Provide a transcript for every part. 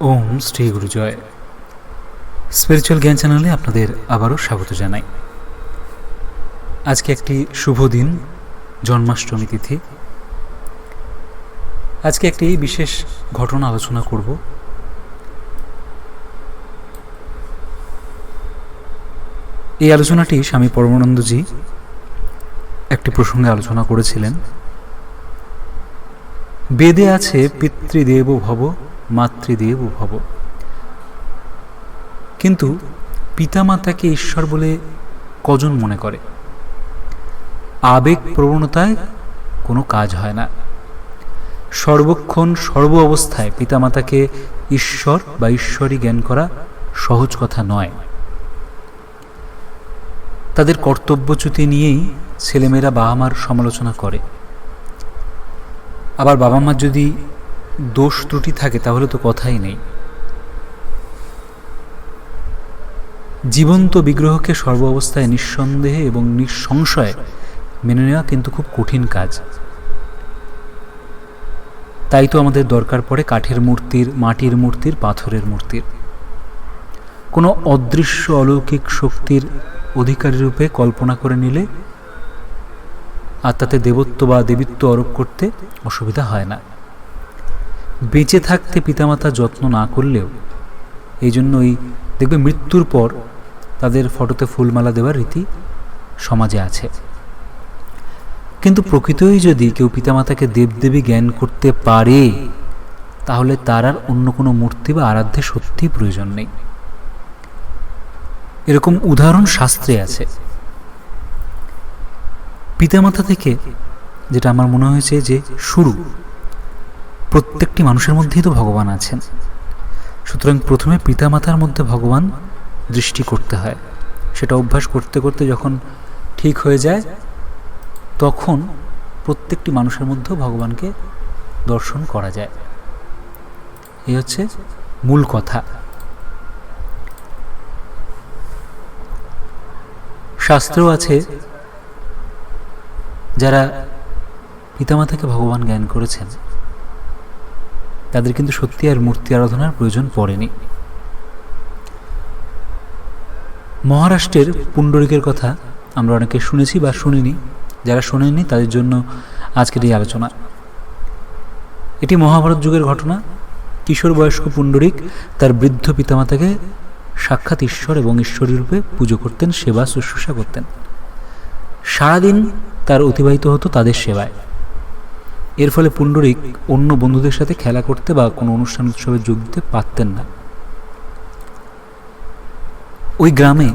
ওম Shri গুরুজয়। Spiritual জ্ঞান চ্যানেলে আপনাদের আবারও স্বাগত জানাই। আজকে একটি শুভ দিন, জন্মাষ্টমী তিথি। আজকে একটি বিশেষ ঘটনা আলোচনা করব। এই আলোচনাটি স্বামী পরমানন্দজি একটি প্রসঙ্গে আলোচনা করেছিলেন। বেদে আছে পিতৃদেব ভব মাতৃদেব ভব। কিন্তু পিতামাতাকে ঈশ্বর বলে কজন মনে করে? আবেগ প্রবণতায় কোনো কাজ হয় না। সর্বক্ষণ, সর্ব অবস্থায় পিতামাতাকে ঈশ্বর বা ঈশ্বরী জ্ঞান করা সহজ কথা নয়। তাদের কর্তব্যচ্যুতি নিয়েই ছেলেমেয়েরা বাবা মার সমালোচনা করে। আবার বাবা মার যদি দোষ ত্রুটি থাকে, তাহলে তো কথাই নেই। জীবন্ত বিগ্রহকে সর্ব অবস্থায় নিঃসন্দেহে এবং নিঃসংশয়ে মেনে নেওয়া কিন্তু খুব কঠিন কাজ। তাই তো আমাদের দরকার পড়ে কাঠের মূর্তির, মাটির মূর্তির, পাথরের মূর্তির। কোনো অদৃশ্য অলৌকিক শক্তির অধিকারী রূপে কল্পনা করে নিলে আর তাতে দেবত্ব বা দেবিত্ব আরোপ করতে অসুবিধা হয় না। বেঁচে থাকতে পিতামাতা যত্ন না করলেও এই জন্য ওই দেখবে মৃত্যুর পর তাদের ফটোতে ফুলমালা দেওয়ার রীতি সমাজে আছে। কিন্তু প্রকৃতই যদি কেউ পিতামাতাকে দেবদেবী জ্ঞান করতে পারে, তাহলে তার আর অন্য কোনো মূর্তি বা আরাধ্যে সত্যিই প্রয়োজন নেই। এরকম উদাহরণ শাস্ত্রে আছে। পিতামাতা থেকে যেটা আমার মনে হয়েছে যে শুরু। প্রত্যেকটি মানুষের মধ্যেই তো ভগবান আছেন। সুতরাং প্রথমে পিতামাতার মধ্যে ভগবান দৃষ্টি করতে হয়। সেটা অভ্যাস করতে করতে যখন ঠিক হয়ে যায়, তখন প্রত্যেকটি মানুষের মধ্যেও ভগবানকে দর্শন করা যায়। এই হচ্ছে মূল কথা। শাস্ত্রেও আছে, যারা পিতামাতাকে ভগবান জ্ঞান করেছেন তাদের কিন্তু সত্যি আর মূর্তি আরাধনার প্রয়োজন পড়েনি। মহারাষ্ট্রের পুণ্ডরিকের কথা আমরা অনেকে শুনেছি বা শুনিনি। যারা শোনেননি, তাদের জন্য আজকের এই আলোচনা। এটি মহাভারত যুগের ঘটনা। কিশোর বয়স্ক পুণ্ডরিক তার বৃদ্ধ পিতামাতাকে সাক্ষাৎ ঈশ্বর এবং ঈশ্বরী রূপে পুজো করতেন, সেবা, শুশ্রূষা করতেন। সারাদিন তার অতিবাহিত হতো তাদের সেবায়। এর ফলে পুণ্ডরিক অন্য বন্ধুদের সাথে খেলা করতে বা কোনো অনুষ্ঠান উৎসবে যোগ দিতে পারতেন না। ওই গ্রামে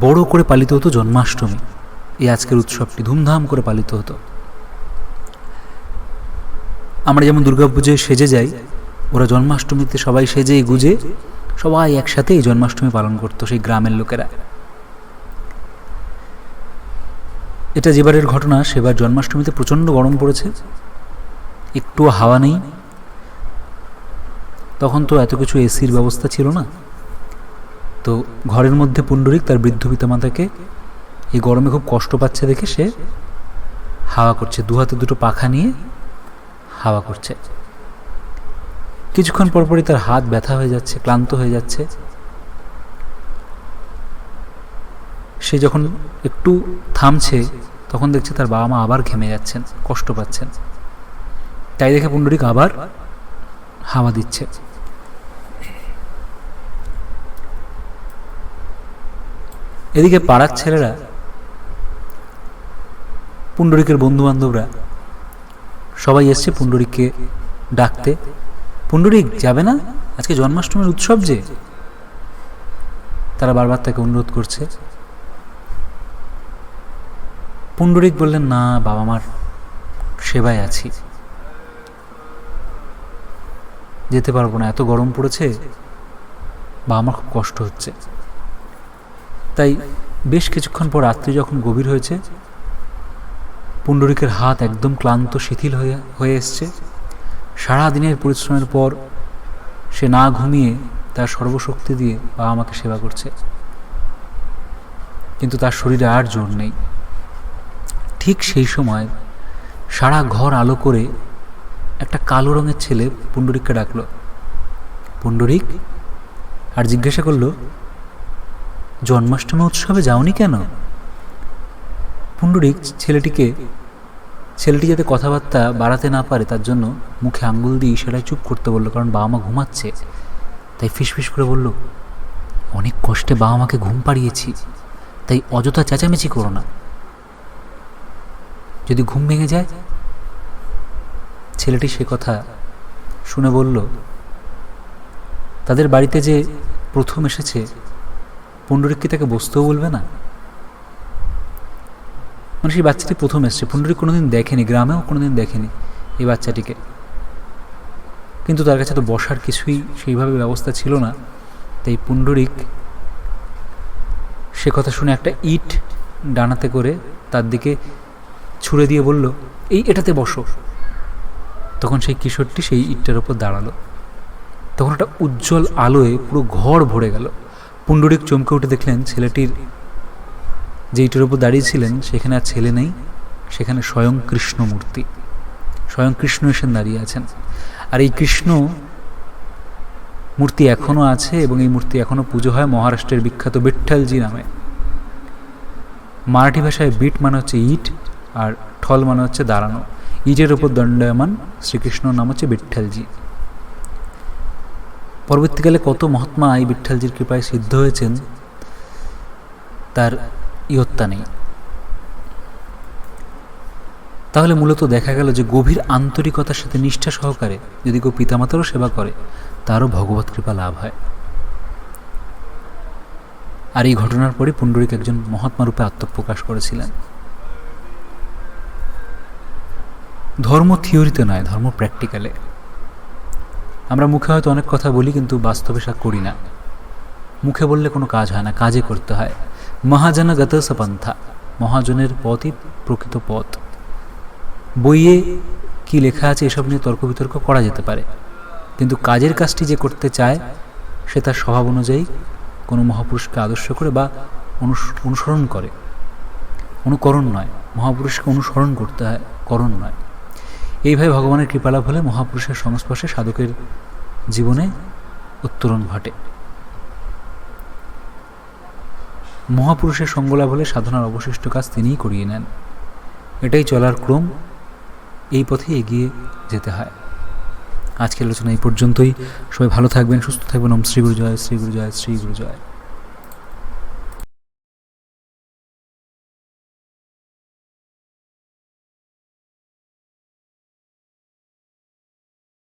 বড় করে পালিত হতো জন্মাষ্টমী। এই আজকের উৎসবটি ধুমধাম করে পালিত হতো। আমরা যেমন দুর্গাপুজোয় সেজে যাই, ওরা জন্মাষ্টমীতে সবাই সেজে গুজে সবাই একসাথে এই জন্মাষ্টমী পালন করতো সেই গ্রামের লোকেরা। এটা যেবারের ঘটনা, সেবার জন্মাষ্টমীতে প্রচণ্ড গরম পড়েছে। একটু হাওয়া নেই। তখন তো এত কিছু এসির ব্যবস্থা ছিল না। তো ঘরের মধ্যে পুণ্ডরিক, তার বৃদ্ধ পিতামাতাকে এই গরমে খুব কষ্ট পাচ্ছে দেখে সে হাওয়া করছে। দু হাতে দুটো পাখা নিয়ে হাওয়া করছে। কিছুক্ষণ পরপরই তার হাত ব্যথা হয়ে যাচ্ছে, ক্লান্ত হয়ে যাচ্ছে। সে যখন একটু থামছে, তখন দেখছে তার বাবা মা আবার ঘেমে যাচ্ছেন, কষ্ট পাচ্ছেন। তাই দেখে পুণ্ডরিক আবার হাওয়া দিচ্ছে। এদিকে পাড়ার ছেলেরা, পুণ্ডরিকের বন্ধু বান্ধবরা সবাই এসছে পুণ্ডরিককে ডাকতে। পুণ্ডরিক, যাবে না? আজকে জন্মাষ্টমীর উৎসব যে। তারা বারবার তাকে অনুরোধ করছে। পুণ্ডরিক বললেন, না বাবা মার সেবায় আছি। যেতে পারব না, এত গরম পড়েছে বাবা আমার খুব কষ্ট হচ্ছে। তাই বেশ কিছুক্ষণ পর রাত্রি যখন গভীর হয়েছে, পুণ্ডরিকের হাত একদম ক্লান্ত, শিথিল হয়ে হয়ে এসছে। সারা দিনের পরিশ্রমের পর সে না ঘুমিয়ে তার সর্বশক্তি দিয়ে বাবা আমাকে সেবা করছে। কিন্তু তার শরীরে আর জোর নেই। ঠিক সেই সময় সারা ঘর আলো করে একটা কালো রঙের ছেলে পুণ্ডরিককে ডাকলো। পুণ্ডরিক? আর জিজ্ঞাসা করল, জন্মাষ্টমী উৎসবে যাওনি কেন? পুণ্ডরিক ছেলেটিকে, ছেলেটি যাতে কথাবার্তা বাড়াতে না পারে তার জন্য মুখে আঙ্গুল দিয়ে ইশারায় চুপ করতে বলল, কারণ বাবা মা ঘুমাচ্ছে। তাই ফিসফিস করে বলল, অনেক কষ্টে বাবা মাকে ঘুম পাড়িয়েছি, তাই অযথা চেঁচামেচি করো না। যদি ঘুম ভেঙে যায়? ছেলেটি সে কথা শুনে বলল, তাদের বাড়িতে যে প্রথম এসেছে, পুণ্ডরিক কি তাকে বসতেও বলবে না? মানে সেই বাচ্চাটি প্রথম এসছে, পুণ্ডরিক কোনোদিন দেখেনি, গ্রামেও কোনোদিন দেখেনি এই বাচ্চাটিকে। কিন্তু তার কাছে তো বসার কিছুই সেইভাবে ব্যবস্থা ছিল না, তাই পুণ্ডরিক সে কথা শুনে একটা ইট ডানাতে করে তার দিকে ছুঁড়ে দিয়ে বলল, এই এটাতে বসো। তখন সেই কিশোরটি সেই ইটটার ওপর দাঁড়াল। তখন একটা উজ্জ্বল আলোয় পুরো ঘর ভরে গেল। পুণ্ডরিক চমকে উঠে দেখলেন ছেলেটির যে ইটের ওপর দাঁড়িয়েছিলেন সেখানে আর ছেলে নেই, সেখানে স্বয়ং কৃষ্ণ মূর্তি স্বয়ং কৃষ্ণ এসে দাঁড়িয়ে আছেন। আর এই কৃষ্ণ মূর্তি এখনও আছে এবং এই মূর্তি এখনও পুজো হয় মহারাষ্ট্রের বিখ্যাত বিঠ্ঠলজি নামে। মারাঠি ভাষায় বিট মানে হচ্ছে ইট আর ঠল মানে হচ্ছে দাঁড়ানো। ইটের উপর দণ্ডায়মান শ্রীকৃষ্ণর নাম হচ্ছে বিঠ্ঠলজি পরবর্তীকালে কত মহাত্মা এই বিঠ্ঠলজির কৃপায় সিদ্ধ হয়েছেন, তার ইয়ত্তা নেই। তাহলে মূলত দেখা গেল যে গভীর আন্তরিকতার সাথে নিষ্ঠা সহকারে যদি কেউ পিতামাতারও সেবা করে, তারও ভগবত কৃপা লাভ হয়। আর এই ঘটনার পরে পুণ্ডরিক একজন মহাত্মা রূপে আত্মপ্রকাশ করেছিলেন। ধর্ম থিওরিতে নয়, ধর্ম প্র্যাকটিক্যালে আমরা মুখে হয়তো অনেক কথা বলি, কিন্তু বাস্তবে সা করি না। মুখে বললে কোনো কাজ হয় না কাজে করতে হয়। মহাজনগত সপন্থা, মহাজনের পথই প্রকৃত পথ। বইয়ে কি লেখা আছে এসব নিয়ে তর্ক বিতর্ক করা যেতে পারে। কিন্তু কাজের কাজটি যে করতে চায়, সে তার স্বভাব অনুযায়ী কোনো মহাপুরুষকে আদর্শ করে বা অনুস- অনুসরণ করে। অনুকরণ নয়, মহাপুরুষকে অনুসরণ করতে হয়, করণ নয়। এইভাবে ভগবানের কৃপালাভ হলে মহাপুরুষের সংস্পর্শে সাধকের জীবনে উত্তরণ ঘটে। মহাপুরুষের সঙ্গলাভ হলে সাধনার অবশিষ্ট কাজ তিনিই করিয়ে নেন। এটাই চলার ক্রম, এই পথে এগিয়ে যেতে হয়। আজকের আলোচনা এই পর্যন্তই। সবাই ভালো থাকবেন, সুস্থ থাকবেন। ওম শ্রী গুরু জয় শ্রী গুরু জয় শ্রী গুরু জয়